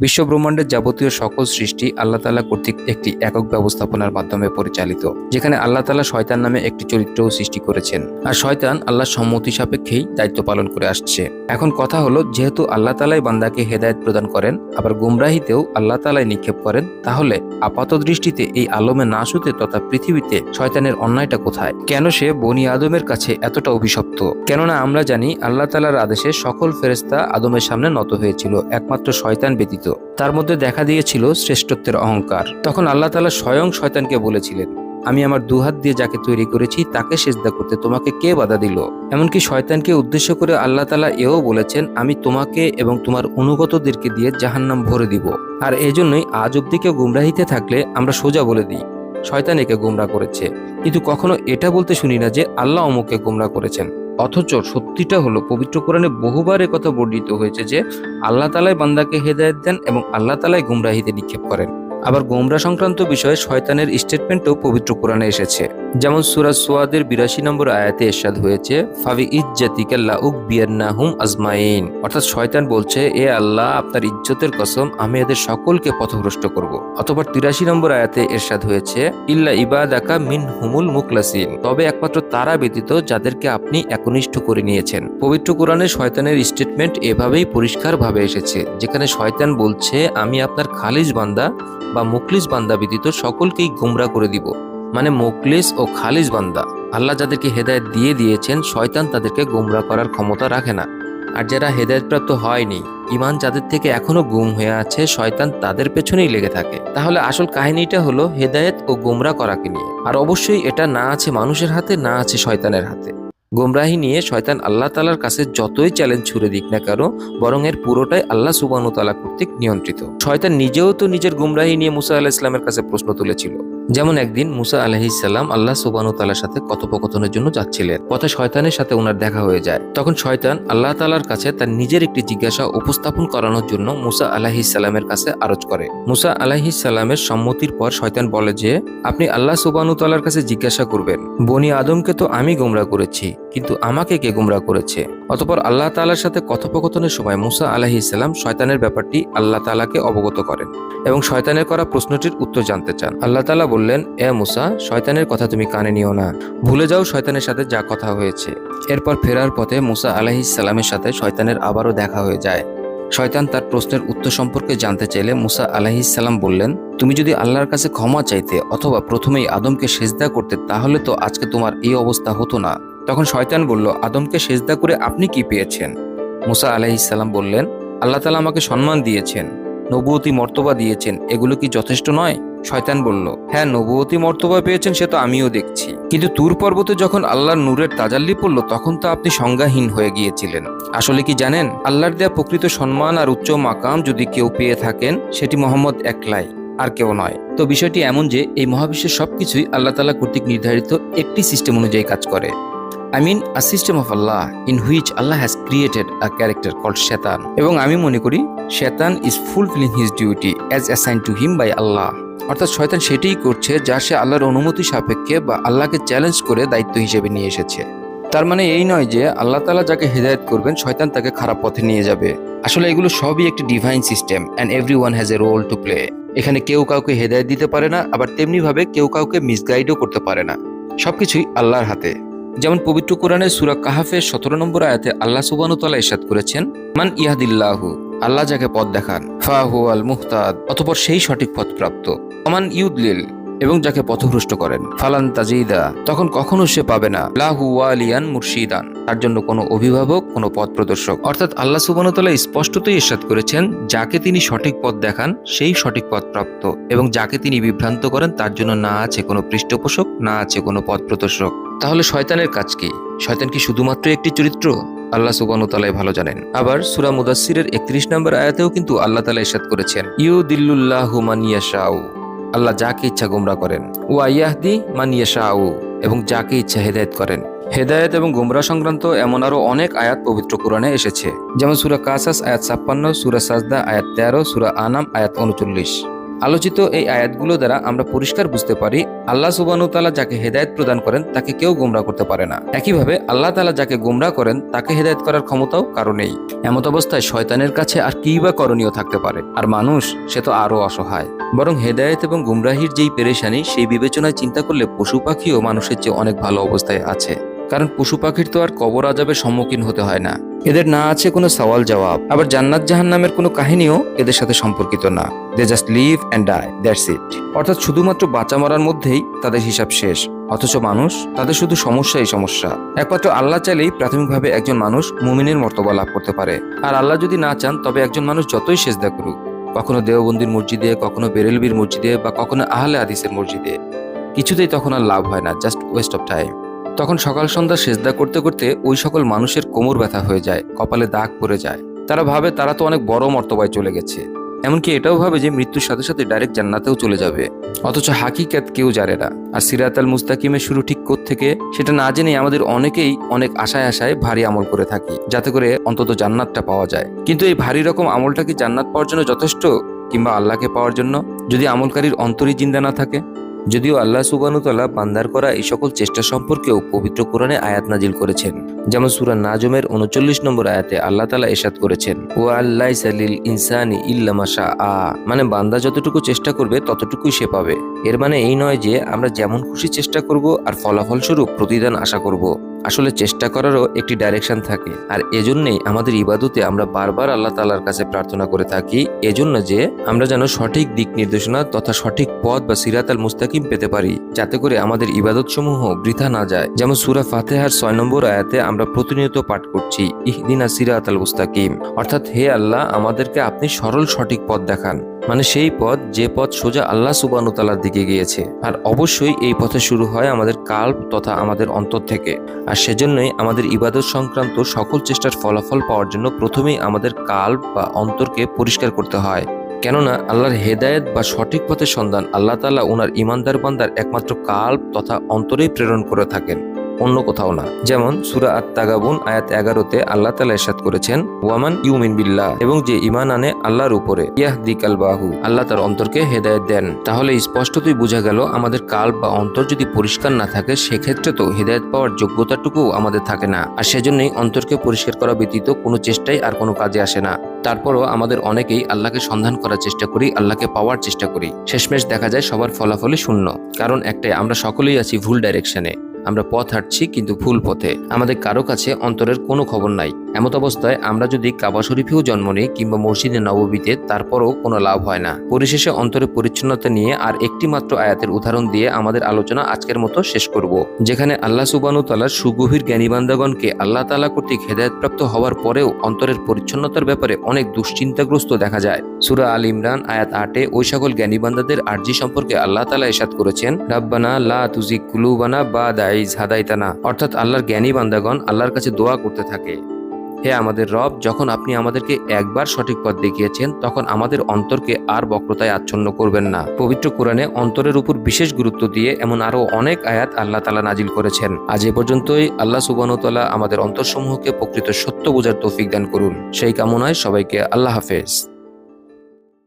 বিশ্বব্রহ্মাণ্ডের যাবতীয় সকল সৃষ্টি আল্লাহ তাআলা কর্তৃক একটি একক ব্যবস্থাপনার মাধ্যমে পরিচালিত, যেখানে আল্লাহ তাআলা শয়তান নামে একটি চরিত্রও সৃষ্টি করেছেন। আর শয়তান আল্লাহর সম্মতি সাপেক্ষেই দায়িত্ব পালন করে আসছে। এখন কথা হলো, যেহেতু আল্লাহ তালাই বান্দাকে হেদায়েত প্রদান করেন, আবার গুমরাহিতেও আল্লাহ তালাই নিক্ষেপ করেন, তাহলে আপাত দৃষ্টিতে এই আলমে নাশুতে তথা পৃথিবীতে শয়তানের অন্যায়টা কোথায়? কেন সে বনি আদমের কাছে এতটা অভিশপ্ত? কেননা আমরা জানি, আল্লাহ তালার আদেশে সকল ফেরেস্তা আদমের সামনে নত হয়েছিল, একমাত্র শয়তান ব্যতীত। তার মধ্যে দেখা দিয়েছিল শ্রেষ্ঠত্বের অহংকার। তখন আল্লাহ তালা স্বয়ং শয়তানকে বলেছিলেন, আমি আমার দুহাত দিয়ে যাকে তৈরি করেছি, তাকে সেজদা করতে তোমাকে কে বাধা দিল? এমনকি শয়তানকে উদ্দেশ্য করে আল্লাহ তালা এও বলেছেন, আমি তোমাকে এবং তোমার অনুগতদেরকে দিয়ে জাহান্নাম ভরে দিব। আর এজন্যই আজ অব্দি কেউ গুমরাহিতে থাকলে আমরা সোজা বলে দিই, শয়তান একে গুমরা করেছে। কিন্তু কখনো এটা বলতে শুনি না যে আল্লাহ অমুককে গুমরা করেছেন। অথচ সত্যিটা হলো, পবিত্র কোরআনে বহুবার কথা বর্ণিত হয়েছে যে, আল্লাহ তালাই বান্দাকে হেদায়ত দেন এবং আল্লাহ তালাই গুমরাহিতে নিক্ষেপ করেন। আবার গোমরা সংক্রান্ত বিষয়ে শয়তানের স্টেটমেন্টও পবিত্র কোরআনে এসেছে। যেমন সুরাজ সোয়াদের বিরাশি নম্বর আয়াতে এরশাদ হয়েছে, ফাবি ইজ্জাতিকাল্লা উক বিয়ান্নাহুম আজমাইন। অর্থাৎ শয়তান বলছে, এ আল্লাহ, আপনার ইজ্জতের কসম, আমি এদের সকলকে পথভ্রষ্ট করব। অথবা তিরাশি নম্বর আয়াতে এরশাদ হয়েছে, ইল্লা ইবাদাকা মিন হুমুল মুকলাসিন তবে একমাত্র তারা ব্যতীত যাদেরকে আপনি একনিষ্ঠ করে নিয়েছেন। পবিত্র কোরআনে শয়তানের স্টেটমেন্ট এভাবেই পরিষ্কারভাবে এসেছে, যেখানে শয়তান বলছে, আমি আপনার খালিজ বান্দা বা মুখলিস বান্দা ব্যতীত সকলকেই গুমরা করে দিব। মানে মুখলিস ও খালিজ বান্দা। আল্লাহ যাদেরকে হেদায়েত দিয়ে দিয়েছেন, শয়তান তাদেরকে গুমরা করার ক্ষমতা রাখে না। আর যারা হেদায়তপ্রাপ্ত হয়নি ইমান যাদের থেকে এখনও গুম হয়ে আছে, শয়তান তাদের পেছনেই লেগে থাকে। তাহলে আসল কাহিনীটা হলো হেদায়েত ও গুমরা করাকে নিয়ে? আর অবশ্যই এটা না আছে মানুষের হাতে, না আছে শয়তানের হাতে। গোমরাহি নিয়ে শয়তান আল্লাহ তালার কাছে যতই চ্যালেঞ্জ ছুড়ে দিক না কেন, বরং এর পুরোটাই আল্লাহ সুবানু তালা কর্তৃক নিয়ন্ত্রিত। শয়তান নিজেও তো নিজের গুমরাহি নিয়ে মুসা আল্লাহ ইসলামের কাছে প্রশ্ন তুলেছিল। যেমন একদিন মুসা আলহিসাল্লাম আল্লাহ সুবানু তালার সাথে কথোপকথনের জন্য যাচ্ছিলেন। পথে শয়তানের সাথে ওনার দেখা হয়ে যায়। তখন শয়তান আল্লাহ তালার কাছে তার নিজের একটি জিজ্ঞাসা উপস্থাপন করানোর জন্য মুসা আলাহিসাল্লামের কাছে আরজ করে। মুসা আলাহিসাল্লামের সম্মতির পর শয়তান বলে যে, আপনি আল্লাহ সুবানু তালার কাছে জিজ্ঞাসা করবেন, বনি আদমকে তো আমি গোমরা করেছি, কিন্তু আমাকে কে গুমরা করেছে? অতপর আল্লাহ তালার সাথে কথোপকথনের সময় মুসা আলাহি ইসলাম শয়তানের ব্যাপারটি আল্লাহ তালাকে অবগত করেন এবং শয়তানের করা প্রশ্নটির উত্তর জানতে চান। আল্লাহ তালা বললেন, এ মুসা, শয়তানের কথা তুমি কানে নিও না। ভুলে যাও শয়তানের সাথে যা কথা হয়েছে। এরপর ফেরার পথে মুসা আলাহি ইসলামের সাথে শয়তানের আবারও দেখা হয়ে যায়। শয়তান তার প্রশ্নের উত্তর সম্পর্কে জানতে চাইলে মুসা আলাহিসাল্লাম বললেন, তুমি যদি আল্লাহর কাছে ক্ষমা চাইতে অথবা প্রথমেই আদমকে সেজদা করতে, তাহলে তো আজকে তোমার এই অবস্থা হতো না। তখন শয়তান বলল, আদমকে সেজদা করে আপনি কি পেয়েছেন? মুসা আলাইহিসাল্লাম বললেন, আল্লাহ তালা আমাকে সম্মান দিয়েছেন। নবুয়তি মর্তবা দিয়েছেন। এগুলো কি যথেষ্ট নয়? শয়তান বলল হ্যাঁ নবুয়তি মর্তবা পেয়েছেন, সে তো আমিও দেখছি। কিন্তু তুর পর্বতে যখন আল্লাহর নূরের তাজাল্লি পড়ল, তখন তো আপনি সংজ্ঞাহীন হয়ে গিয়েছিলেন। আসলে কি জানেন, আল্লাহর দেয়া প্রকৃত সম্মান আর উচ্চ মাকাম যদি কেউ পেয়ে থাকেন, সেটি মোহাম্মদ একলাই, আর কেউ নয়। তো বিষয়টি এমন যে, এই মহাবিশ্বের সবকিছুই আল্লাহ তালা কর্তৃক নির্ধারিত একটি সিস্টেম অনুযায়ী কাজ করে। I mean a system of Allah in which Allah has created a character called Shaitan এবং আমি মনে করি Shaitan is fulfilling his duty as assign to him by Allah অর্থাৎ শয়তান সেটাই করছে যা সে আল্লাহর অনুমতি সাপেক্ষে বা আল্লাহকে চ্যালেঞ্জ করে দায়িত্ব হিসেবে নিয়ে এসেছে। তার মানে এই নয় যে আল্লাহ তালা যাকে হেদায়ত করবেন, শয়তান তাকে খারাপ পথে নিয়ে যাবে। আসলে এগুলো সবই একটি divine system and every one has a role to play এখানে কেউ কাউকে হেদায়ত দিতে পারে না, আবার তেমনিভাবে কেউ কাউকে মিসগাইডও করতে পারে না। সবকিছুই আল্লাহর হাতে। যেমন পবিত্র কোরআনের সুরা কাহাফের সতেরো নম্বর আয়াতে আল্লাহ সুবানুতালা ইসাদ করেছেন, মান ইহাদিল্লাহু আল্লাহ যাকে পথ দেখান, ফাহু আল মুহতাদ, অতপর সেই সঠিক পথ প্রাপ্ত। অমান ইউদলিল, এবং যাকে পথভ্রষ্ট করেন, ফালান তাজিদা, তখন কখনো সে পাবে না। লাহু ওয়ালিয়ান মুর্শিদান, তার জন্য কোনো অভিভাবক, কোনো পথ প্রদর্শক। অর্থাৎ আল্লাহ সুবানতলা স্পষ্টতই ইস্বাদ করেছেন, যাকে তিনি সঠিক পথ দেখান, সেই সঠিক পথ প্রাপ্ত। এবং যাকে তিনি বিভ্রান্ত করেন, তার জন্য না আছে কোনো পৃষ্ঠপোষক, না আছে কোনো পথ প্রদর্শক। তাহলে শয়তানের কাজ কি? শয়তান কি শুধুমাত্র একটি চরিত্র? আল্লাহ সুবানুতালাই ভালো জানেন। আবার সুরা মুদাসিরের একত্রিশ নম্বর আয়াতেও কিন্তু আল্লাহ তালা ইসাদ করেছেন ইউ দিল্লুল্লাহ মানিয়াশাউ আল্লাহ যাকে ইচ্ছা গুমরা করেন ও আয়াহদি মানিয়াশাউ এবং যাকে ইচ্ছা হেদায়ত করেন। হেদায়েত এবং গুমরা সংক্রান্ত এমন আরও অনেক আয়াত পবিত্র কোরআনে এসেছে, যেমন সুরা কাসাস আয়াত ছাপ্পান্ন, সুরা সাজদা আয়াত তেরো, সুরা আনাম আয়াত উনচল্লিশ। আলোচিত এই আয়াতগুলো দ্বারা আমরা পরিষ্কার বুঝতে পারি, আল্লাহ সুবানু তালা যাকে হেদায়ত প্রদান করেন তাকে কেউ গোমরা করতে পারে না। একইভাবে আল্লাহ তালা যাকে গোমরা করেন তাকে হেদায়ত করার ক্ষমতাও কারও নেই। এমত অবস্থায় শয়তানের কাছে আর কি বা করণীয় থাকতে পারে? আর মানুষ, সে তো আরও অসহায়। বরং হেদায়েত এবং গুমরাহির যেই পেরেশানি, সেই বিবেচনায় চিন্তা করলে পশু পাখিও মানুষের চেয়ে অনেক ভালো অবস্থায় আছে। কারণ পশু পাখির তো আর কবর আজাবের সম্মুখীন হতে হয় না। এদের না আছে কোনো সওয়াল জবাব। আবার জান্নাত জাহান নামের কোনো কাহিনীও এদের সাথে সম্পর্কিত না। They just live and die that's it অর্থাৎ শুধুমাত্র বাঁচা মরার মধ্যেই তাদের হিসাব শেষ। অথচ মানুষ, তাদের শুধু সমস্যাই সমস্যা। একমাত্র আল্লাহ চাইলেই প্রাথমিকভাবে একজন মানুষ মুমিনের মর্তবা লাভ করতে পারে। আর আল্লাহ যদি না চান, তবে একজন মানুষ যতই সেজদা করুক। কখনো দেওবন্দির মসজিদে, কখনো বেরেলবির মসজিদে বা কখনো আহলে আদিসের মসজিদে। কিছুতেই তখন আর লাভ হয় না জাস্ট ওয়েস্ট অফ টাইম তখন সকাল সন্ধ্যা সেজদা করতে করতে ওই সকল মানুষের কোমর ব্যথা হয়ে যায়, কপালে দাগ পড়ে যায়। তারা ভাবে তারা তো অনেক বড় মর্তবায় চলে গেছে। এমনকি এটাও ভাবে যে মৃত্যুর সাথে সাথে ডাইরেক্ট জান্নাতেও চলে যাবে। অথচ হাকিকাত কেউ জানে না। আর সিরাত আল মুস্তাকিমের শুরু ঠিক থেকে সেটা না জেনে আমাদের অনেকেই অনেক আশায় আশায় ভারী আমল করে থাকি, যাতে করে অন্তত জান্নাতটা পাওয়া যায়। কিন্তু এই ভারী রকম আমলটা কি জান্নাত পাওয়ার জন্য যথেষ্ট, কিংবা আল্লাহকে পাওয়ার জন্য? যদি আমলকারীর অন্তরই জিন্দা না থাকে? যদিও আল্লাহ সুবানুতাল্লাহ বান্দার করা এই সকল চেষ্টা সম্পর্কেও পবিত্র কোরআনে আয়াত নাজিল করেছেন। যেমন সুরা নাজমের উনচল্লিশ নম্বর আয়াতে আল্লাহ তালা এসাদ করেছেন ও আল্লাহ সালিল ইনসানি ইল্লামাশা আ মানে বান্দা যতটুকু চেষ্টা করবে ততটুকুই সে পাবে। এর মানে এই নয় যে আমরা যেমন খুশি চেষ্টা করব আর ফলাফলস্বরূপ প্রতিদান আশা করব। আসলে চেষ্টা করারও একটি ডাইরেকশন থাকে। আর এজন্যই আমাদের ইবাদতে আমরা বারবার আল্লাহ তালার কাছে প্রার্থনা করে থাকি, এজন্য যে আমরা যেন সঠিক দিক নির্দেশনা তথা সঠিক পথ বা সিরাত আল মুস্তাকিম পেতে পারি, যাতে করে আমাদের ইবাদত সমূহ বৃথা না যায়। যেমন সুরা ফাতেহার ছয় নম্বর আয়াতে আমরা প্রতিনিয়ত পাঠ করছি, ইহদিনা সিরাত আল মুস্তাকিম। অর্থাৎ হে আল্লাহ, আমাদেরকে আপনি সরল সঠিক পথ দেখান। মানে সেই পথ, যে পথ সোজা আল্লাহ সুবানুতালার দিকে গিয়েছে। আর অবশ্যই এই পথে শুরু হয় আমাদের কাল্প তথা আমাদের অন্তর থেকে। আর সেজন্যই আমাদের ইবাদত সংক্রান্ত সকল চেষ্টার ফলাফল পাওয়ার জন্য প্রথমেই আমাদের কাল্প বা অন্তরকে পরিষ্কার করতে হয়। কেননা আল্লাহর হেদায়েত বা সঠিক পথের সন্ধান আল্লাহ তালা ওনার ইমানদার বান্দার একমাত্র কাল্প তথা অন্তরেই প্রেরণ করে থাকেন। অন্য কোথাও না। যেমন সুরা আত তাগাবুন আয়াত এগারোতে আল্লাহ তালা এরশাদ করেছেন, ওয়ামান ইউমিন বিল্লাহ, এবং যে ইমান আনে আল্লাহর উপরে ইয়াহ দিকাল বাহু আল্লাহ তার অন্তরকে হেদায়ত দেন। তাহলে স্পষ্টতই বোঝা গেল, আমাদের কাল বা অন্তর যদি পরিষ্কার না থাকে, সেক্ষেত্রে তো হেদায়ত পাওয়ার যোগ্যতাটুকু আমাদের থাকে না। আর সেজন্যই অন্তরকে পরিষ্কার করা ব্যতীত কোনো চেষ্টাই আর কোনো কাজে আসে না। তারপরও আমাদের অনেকেই আল্লাহকে সন্ধান করার চেষ্টা করি, আল্লাহকে পাওয়ার চেষ্টা করি। শেষমেশ দেখা যায় সবার ফলাফলই শূন্য। কারণ একটাই, আমরা সকলেই আছি ভুল ডাইরেকশনে আমরা পথ হাঁটছি কিন্তু ভুল পথে। আমাদের কারও কাছে অন্তরের কোনো খবর নাই। এমত অবস্থায় আমরা যদি কাবা শরীফেও জন্ম নিই কিংবা মসজিদে নববীতে, তারপরও কোনো লাভ হয় না। পরিশেষে অন্তরের পরিচ্ছন্নতা নিয়ে আর একটি মাত্র আয়াতের উদাহরণ দিয়ে আমাদের আলোচনা আজকের মতো শেষ করব, যেখানে আল্লাহ সুবানু তালার সুগভীর জ্ঞানীবান্দাগণকে আল্লাহ তালা কর্তৃক হেদায়তপ্রাপ্ত হওয়ার পরেও অন্তরের পরিচ্ছন্নতার ব্যাপারে অনেক দুশ্চিন্তাগ্রস্ত দেখা যায়। সুরা আল ইমরান আয়াত আটে ওই সকল জ্ঞানীবান্দাদের আর্জি সম্পর্কে আল্লাহ তালা এসাদ করেছেন, রাব্বানা লা তুজি কুলুবানা বা দাইজ হাদাইতানা অর্থাৎ আল্লাহর জ্ঞানী বান্দাগণ আল্লাহর কাছে দোয়া করতে থাকে। হে আমাদের রব, যখন আপনি আমাদেরকে একবার সঠিক পথ দেখিয়েছেন, তখন আমাদের অন্তরকে আর বক্রতায় আচ্ছন্ন করবেন না। পবিত্র কোরআনে অন্তরের উপর বিশেষ গুরুত্ব দিয়ে এমন আরও অনেক আয়াত আল্লাহ তালা নাজিল করেছেন। আজ এ পর্যন্তই। আল্লাহ সুবানতলা আমাদের অন্তরসমূহকে প্রকৃত সত্য বোঝার তৌফিক দান করুন। সেই কামনায় সবাইকে আল্লাহ হাফেজ।